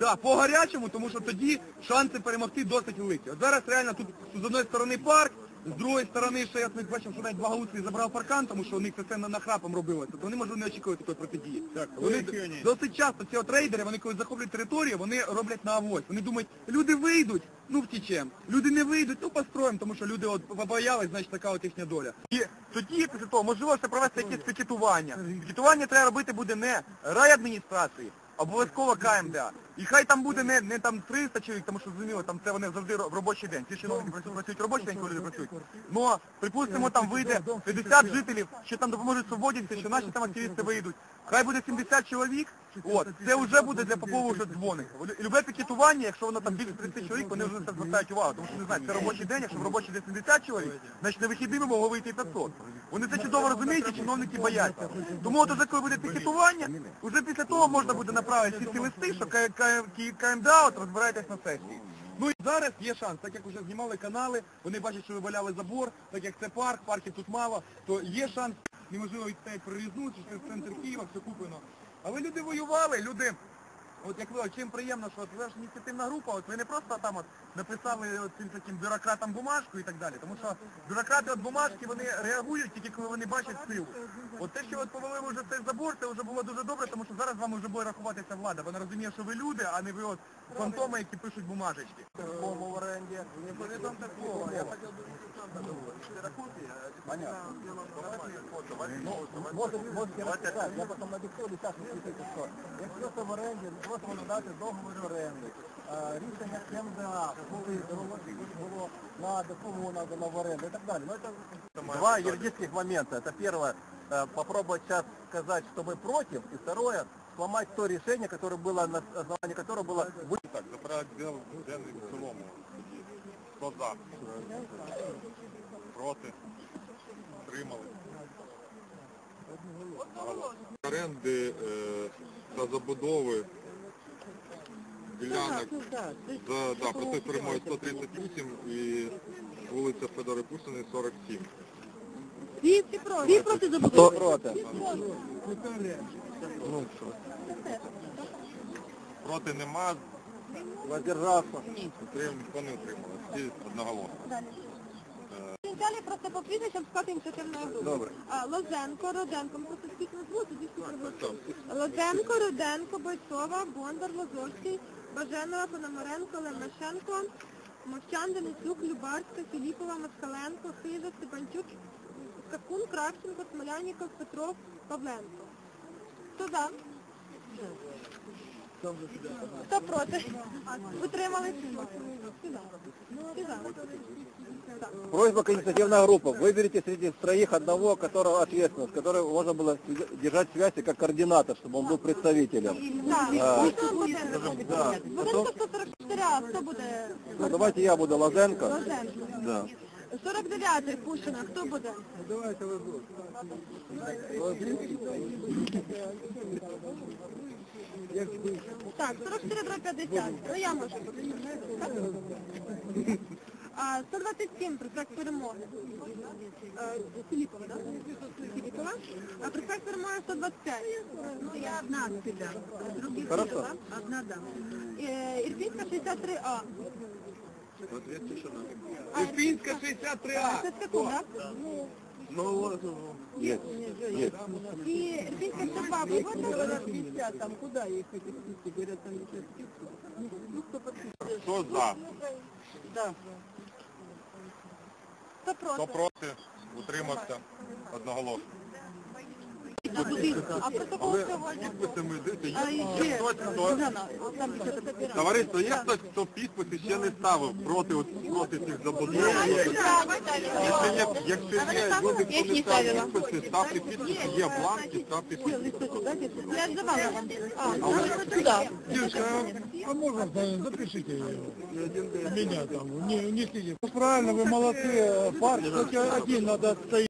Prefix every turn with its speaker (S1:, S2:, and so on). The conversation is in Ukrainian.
S1: Да, по гарячому, тому що тоді шанси перемогти досить великі. От зараз реально тут з одної сторони парк, з другої сторони, ще я бачив, що навіть Благоустрій забрав паркан, тому що у них це нахрапом робилося, то вони може не очікують такої протидії.
S2: Так,
S1: Вони досить часто ці от рейдери, вони коли захоплюють територію, вони роблять на авось. Вони думають, люди вийдуть, ну втічем. Люди не вийдуть, ну построїмо, тому що люди от побоялись, значить така от їхня доля. І тоді, після того, можливо, ще провести якісь пікетування. Пікетування треба робити буде не райадміністрації, обов'язково КМДА. І хай там буде не, не там 300 чоловік, тому що зрозуміло, там це вони завжди в робочий день. Ті чиновники працюють, робочий день, коли люди працюють. Но, припустимо, там вийде 50 жителів, що там допоможуть свободівці, що наші там активісти вийдуть. Хай буде 70 чоловік, от, це вже буде для Попова вже дзвоник. Любе пікетування, якщо воно там більше 30 чоловік, вони вже на це звертають увагу, тому що не знають, це робочий день, якщо в робочий день 70 чоловік, значить на вихідними могло вийти і 500. Вони це чудово розуміють, і чиновники бояться. Тому от уже коли буде пікетування, вже після того можна буде направити всі ці листи, що КМДА от розбирайтесь на сесії. Ну і зараз є шанс, так як вже знімали канали, вони бачать, що виваляли забор, так як це парк, парків тут мало, то є шанс, неможливо відстоять прорізну, чи це центр Києва, все куплено. Але люди воювали, люди, от як ви, от чим приємно, що от ви ж ініціативна група, от ви не просто там от написали от цим таким бюрократам бумажку і так далі, тому що бюрократи от бумажки, вони реагують тільки коли вони бачать силу. От те, що от повели ви вже цей забор, це вже було дуже добре, тому що зараз з вами вже буде рахуватися влада. Вона розуміє, що ви люди, а не ви от фантоми, які пишуть бумажечки.
S2: Кому в оренді? Не повідомте слово. Я хотів би Понятно. Ну, может, можете рассказать, я потом надиктую, сейчас напишите, что якщо це в оренді, просто надати договір оренди, е, рішення КМДА, коли було на допомогу надано в оренду і так далі. Ну, это Два юридических момента. Это первое, э, попробовать сейчас сказать, что мы против, и второе, сломать то решение, которое было, на основании которого было
S3: Так, за порядок дел денний в цілому. Хто за? Проти? Тримали? Оренди е, та забудови ділянок за да, процес перемоги 138 і вулиця Федори Пусини 47.
S4: Всі, проти. Всі проти забудови.
S2: против?
S3: Ну. Проти нема,
S2: Воздержался.
S3: Утрим, ніхто утримали. Всі одноголосно.
S4: Далі просто по прізвищам склад ініціативної групи.
S2: Добре.
S4: А, Лозенко, Роденко, ми просто спіть назву, тоді всі проголосують. Лозенко, Роденко, Бойцова, Бондар, Лозовський, Баженова, Пономаренко, Лемашенко, Мовчан, Денисюк, Любарська, Філіпова, Москаленко, Хижа, Степанчук, Скакун, Кравченко, Смоляніков, Петров, Павленко. Хто за? Хто проти? Утримались? Всі за. Всі за. Так.
S2: Просьба к инициативная группа. Выберите среди троих одного, которого ответственного, с которым можно было держать связь и как координатор, чтобы он был представителем.
S4: Так,
S2: А,
S4: хто буде?
S2: да.
S4: Будинку 144, а хто буде?
S2: Ну, давайте я буду Лазенко.
S4: Лозенко.
S2: Да.
S4: 49-й Пушина, хто буде? Так, 44 про 50. Ну я можу. Так? А, 127 проспект перемоги. Е, Філіпова, так? Філіпова. А проспект перемоги 125. Ну, я одна піде. Другі
S2: Хорошо.
S4: Філіпова. Одна, да. Е, Ірпінська 63А. А,
S1: Ірпінська 63А.
S4: Це скакун, так?
S1: Ну,
S2: Есть. Есть.
S4: І Ірпінська 102. Ви будете 50, там куди їх эти списки? Говорят, там еще списки. Ну, хто подписує?
S3: Хто за?
S4: Да. Хто
S3: Хто
S4: проти?
S3: проти? Утримався? Одноголосно.
S4: А протокол сьогодні?
S3: Підписи ми дивіться, є, хтось, хто... Товариство, є хтось, хто підписи ще не ставив проти, от, проти цих забудов? Якщо є, якщо є люди, хто не ставив підписи, ставте підписи, є бланки, ставте підписи.
S4: Я здавала вам. А, ну, туди.
S5: Девушка, а можно э, запишите меня там, не, не сидите. Ну, правильно, вы молодцы, парк, хоть один надо стоять.